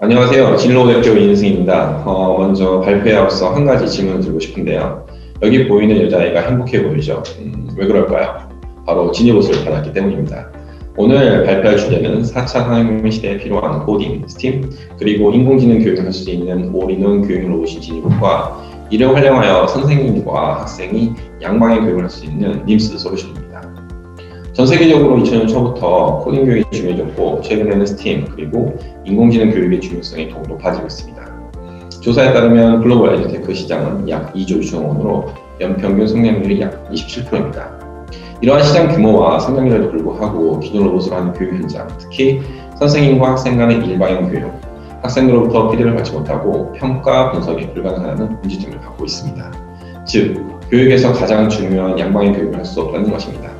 안녕하세요. 진로 대표 이인승입니다. 어, 먼저 발표에 앞서 한 가지 질문을 드리고 싶은데요. 여기 보이는 여자아이가 행복해 보이죠? 음, 왜 그럴까요? 바로 지니봇을 받았기 때문입니다. 오늘 발표할 주제는 4차 산업혁명 시대에 필요한 코딩, 스팀, 그리고 인공지능 교육을 할 수 있는 올인원 교육 로봇인 지니봇과 이를 활용하여 선생님과 학생이 양방의 교육을 할 수 있는 님스 솔루션입니다. 전 세계적으로 2000년 초부터 코딩 교육이 중요해졌고 최근에는 스팀 그리고 인공지능 교육의 중요성이 더욱 높아지고 있습니다. 조사에 따르면 글로벌 에듀테크 시장은 약 2조 유천 원으로 연평균 성장률이 약 27%입니다. 이러한 시장 규모와 성장률에도 불구하고 기존 로봇을 하는 교육 현장, 특히 선생님과 학생 간의 일방형 교육, 학생으로부터 피드를 받지 못하고 평가 분석이 불가능하다는 문제점을 갖고 있습니다. 즉, 교육에서 가장 중요한 양방의 교육을 할 수 없다는 것입니다.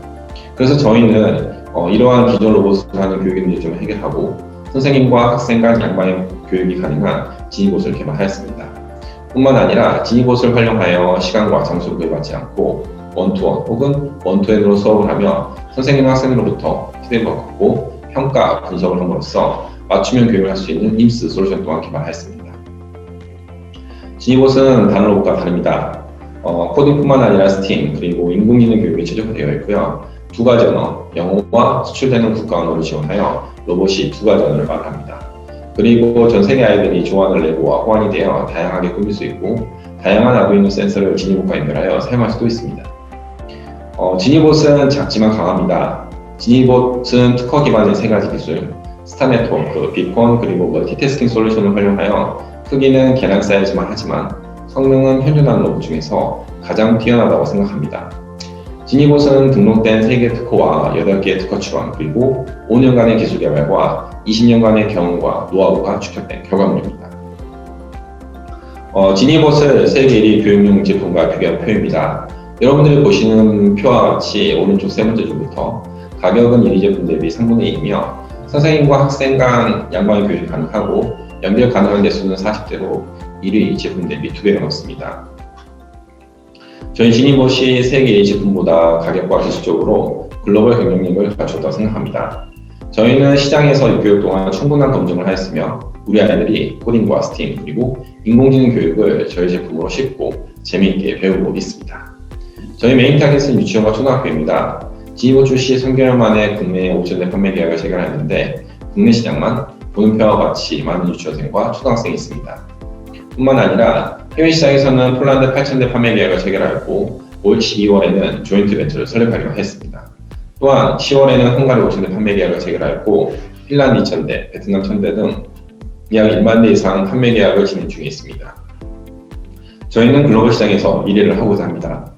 그래서 저희는 어, 이러한 기존 로봇을 하는 교육의 문제점을 해결하고 선생님과 학생 간 양방의 교육이 가능한 지니봇을 개발하였습니다. 뿐만 아니라 지니봇을 활용하여 시간과 장소를 구애받지 않고 원투원 혹은 원투엔으로 수업을 하며 선생님 학생으로부터 피드백을 받고 평가 분석을 함으로써 맞춤형 교육을 할 수 있는 임스 솔루션 또한 개발하였습니다. 지니봇은 다른 로봇과 다릅니다. 어, 코딩뿐만 아니라 스팀 그리고 인공지능 교육이 최적화되어 있고요. 두 가지 언어, 영어와 수출되는 국가 언어를 지원하여 로봇이 두 가지 언어를 말합니다. 그리고 전 세계 아이들이 좋아하는 레고와 호환이 되어 다양하게 꾸밀 수 있고 다양한 아두이노 센서를 지니봇과 연결하여 사용할 수도 있습니다. 어, 지니봇은 작지만 강합니다. 지니봇은 특허 기반의 세 가지 기술, 스타 네트워크, 비콘 그리고 멀티태스킹 솔루션을 활용하여 크기는 계란 사이즈만 하지만 성능은 현존하는 로봇 중에서 가장 뛰어나다고 생각합니다. 지니봇은 등록된 3개 특허와 8개의 특허 출원 그리고 5년간의 기술 개발과 20년간의 경험과 노하우가 축적된 결과물입니다. 어, 지니봇을 세계 1위 교육용 제품과 비교한 표입니다. 여러분들이 보시는 표와 같이 오른쪽 세 번째 줄부터 가격은 1위 제품 대비 3분의 2이며 선생님과 학생 간 양방의 교육이 가능하고 연결 가능한 대수는 40대로 1위 제품 대비 2배가 넘습니다. 저희 지니봇이 세계 1위 제품보다 가격과 기술적으로 글로벌 경쟁력을 갖췄다고 생각합니다. 저희는 시장에서 6개월 동안 충분한 검증을 하였으며 우리 아이들이 코딩과 스팀 그리고 인공지능 교육을 저희 제품으로 쉽고 재미있게 배우고 있습니다. 저희 메인 타겟은 유치원과 초등학교입니다. 지니봇 출시 3개월 만에 국내 5천 대 판매 계약을 체결했는데 국내 시장만 보는 표와 같이 많은 유치원생과 초등학생이 있습니다. 뿐만 아니라 해외 시장에서는 폴란드 8,000대 판매 계약을 체결하였고 올 12월에는 조인트 벤처를 설립하기로 했습니다. 또한 10월에는 헝가리 5,000대 판매 계약을 체결하였고 핀란드 2,000대, 베트남 1,000대 등약 1만 대 이상 판매 계약을 진행 중에 있습니다. 저희는 글로벌 시장에서 1위를 하고자 합니다.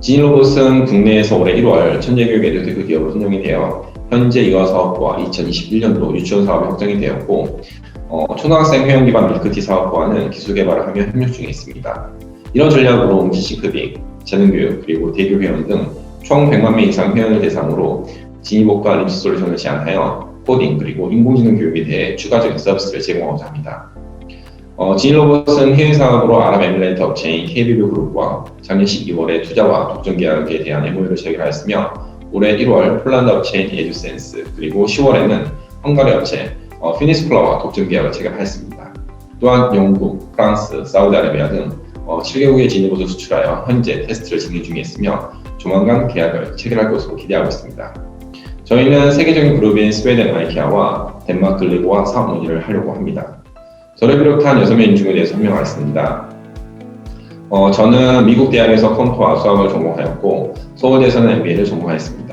지니로봇은 국내에서 올해 1월 천재교육 에듀테크 기업으로 선정이 되어 현재 이화 사업부와 2021년도 유치원 사업이 확정이 되었고 어, 초등학생 회원 기반 밀크티 사업과는 기술 개발을 하며 협력 중에 있습니다. 이런 전략으로 음지시크빅, 재능교육, 그리고 대교 회원 등 총 100만 명 이상 회원을 대상으로 지니복과 림스 솔루션을 제안하여 코딩 그리고 인공지능 교육에 대해 추가적인 서비스를 제공하고자 합니다. 어, 지니로봇은 해외 사업으로 아랍에미레이트 업체인 KBB 그룹과 작년 12월에 투자와 독점 계약에 대한 MOU를 체결하였으며 올해 1월 폴란드 업체인 에듀센스 그리고 10월에는 헝가리 업체 어, 피니스플라와 독점 계약을 체결하였습니다. 또한 영국, 프랑스, 사우디아라비아 등 어, 7개국의 지니봇을 수출하여 현재 테스트를 진행 중에 있으며 조만간 계약을 체결할 것으로 기대하고 있습니다. 저희는 세계적인 그룹인 스웨덴 아이케아와 덴마크 레고와 사업 논의를 하려고 합니다. 저를 비롯한 6명 인중에 대해 설명하겠습니다. 어, 저는 미국 대학에서 컴퓨터와 수학을 전공하였고 서울대에서는 MBA를 전공하였습니다.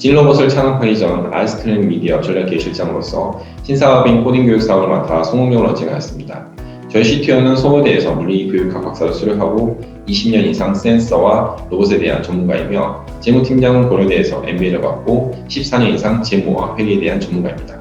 진로봇을 창업하기 전 아이스크림 미디어 전략기획 실장으로서 신사업인 코딩 교육 사업을 맡아 성공적으로 런칭하였습니다. 저희 CTO는 서울대에서 물리교육학 박사를 수료하고 20년 이상 센서와 로봇에 대한 전문가이며 재무팀장은 고려대에서 MBA를 받고 14년 이상 재무와 회계에 대한 전문가입니다.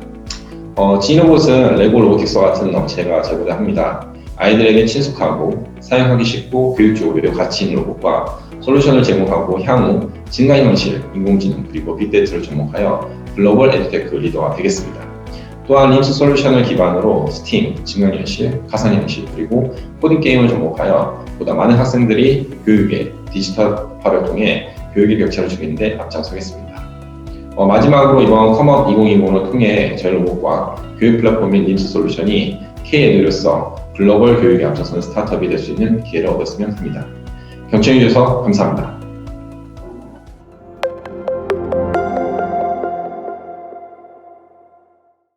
어, 지노봇은 레고 로보틱스와 같은 업체가 제공합니다. 아이들에게 친숙하고 사용하기 쉽고 교육적으로 가치 있는 로봇과 솔루션을 제공하고 향후 증가현실, 인공지능 그리고 빅데이터를 접목하여 글로벌 에듀테크 리더가 되겠습니다. 또한 림스 솔루션을 기반으로 스팀, 증강현실, 가상현실 그리고 코딩 게임을 접목하여 보다 많은 학생들이 교육의 디지털화를 통해 교육의 격차를 줄이는데 앞장서겠습니다. 어, 마지막으로 이번 커먼 2020을 통해 저희 로봇과 교육 플랫폼인 림스 솔루션이 K-에너로서 글로벌 교육에 앞서서는 스타트업이 될 수 있는 기회를 얻었으면 합니다. 경청해주셔서 감사합니다.